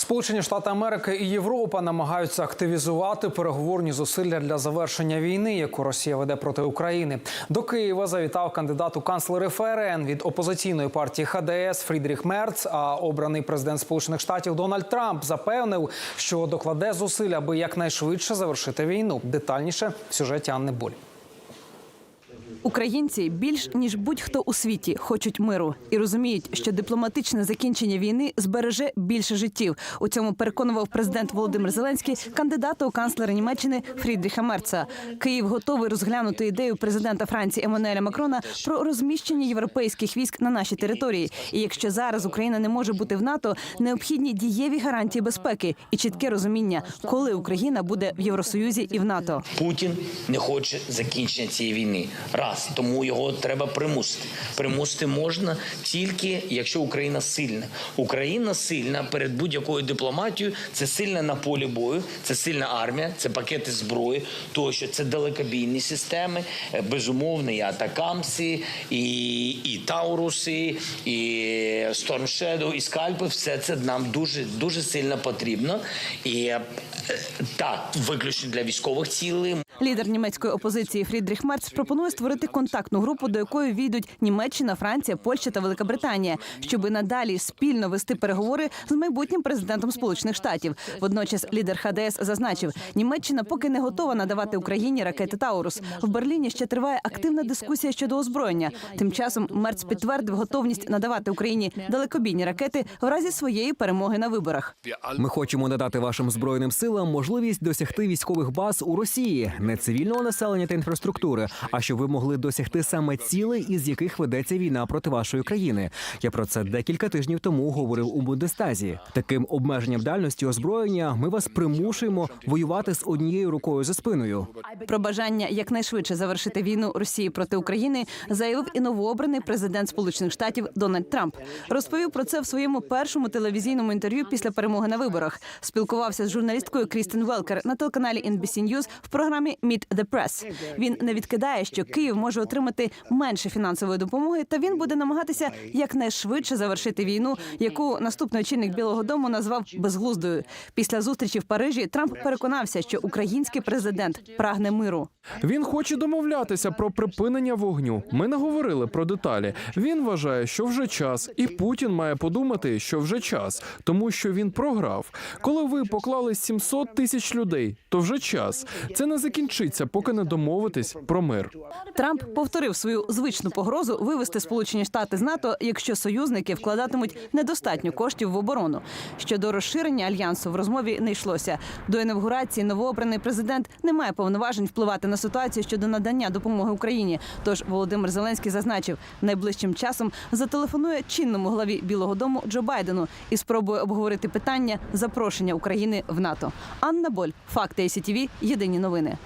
Сполучені Штати Америки і Європа намагаються активізувати переговорні зусилля для завершення війни, яку Росія веде проти України. До Києва завітав кандидат у канцлери ФРН від опозиційної партії ХДС Фрідріх Мерц. А обраний президент Сполучених Штатів Дональд Трамп запевнив, що докладе зусиль, аби якнайшвидше завершити війну. Детальніше в сюжеті Анни Боль. Українці більш ніж будь-хто у світі хочуть миру і розуміють, що дипломатичне закінчення війни збереже більше життів. У цьому переконував президент Володимир Зеленський кандидата у канцлера Німеччини Фрідріха Мерца. Київ готовий розглянути ідею президента Франції Еммануеля Макрона про розміщення європейських військ на нашій території. І якщо зараз Україна не може бути в НАТО, необхідні дієві гарантії безпеки і чітке розуміння, коли Україна буде в Євросоюзі і в НАТО. Путін не хоче закінчення цієї війни. Раз тому його треба примусити. Примусити можна тільки якщо Україна сильна. Україна сильна перед будь-якою дипломатією. Це сильна на полі бою, це сильна армія, це пакети зброї, тощо це далекобійні системи, е, безумовно, і атакамси, і, і Тауруси, і Storm і скальпи. Все це нам дуже дуже сильно потрібно. І е, так, виключно для військових цілей. Лідер німецької опозиції Фрідріх Мерц пропонує створити контактну групу, до якої війдуть Німеччина, Франція, Польща та Велика Британія, щоби надалі спільно вести переговори з майбутнім президентом Сполучених Штатів. Водночас лідер ХДС зазначив, Німеччина поки не готова надавати Україні ракети Таурус. В Берліні ще триває активна дискусія щодо озброєння. Тим часом Мерц підтвердив готовність надавати Україні далекобійні ракети в разі своєї перемоги на виборах. Ми хочемо надати вашим збройним силам можливість досягти військових баз у Росії, не цивільного населення та інфраструктури, а щоб ви могли досягти саме цілей, із яких ведеться війна проти вашої країни. Я про це декілька тижнів тому говорив у Бундестазі. Таким обмеженням дальності озброєння ми вас примушуємо воювати з однією рукою за спиною. Про бажання якнайшвидше завершити війну Росії проти України заявив і новообраний президент Сполучених Штатів Дональд Трамп. Розповів про це в своєму першому телевізійному інтерв'ю після перемоги на виборах. Спілкувався з журналісткою Крістен Велкер на телеканалі NBC News в програмі Meet the Press. Він не відкидає, що Київ може отримати менше фінансової допомоги, та він буде намагатися якнайшвидше завершити війну, яку наступний очільник Білого Дому назвав безглуздою. Після зустрічі в Парижі Трамп переконався, що український президент прагне миру. Він хоче домовлятися про припинення вогню. Ми не говорили про деталі. Він вважає, що вже час, і Путін має подумати, що вже час, тому що він програв. Коли ви поклали 700 тисяч людей, то вже час. Це не закінчиться, поки не домовитись про мир. Трамп повторив свою звичну погрозу вивести Сполучені Штати з НАТО, якщо союзники вкладатимуть недостатньо коштів в оборону. Щодо розширення альянсу в розмові не йшлося. До інавгурації новообраний президент не має повноважень впливати на ситуацію щодо надання допомоги Україні. Тож Володимир Зеленський зазначив, найближчим часом зателефонує чинному главі Білого Дому Джо Байдену і спробує обговорити питання запрошення України в НАТО. Анна Боль, факти СІТВ, єдині новини.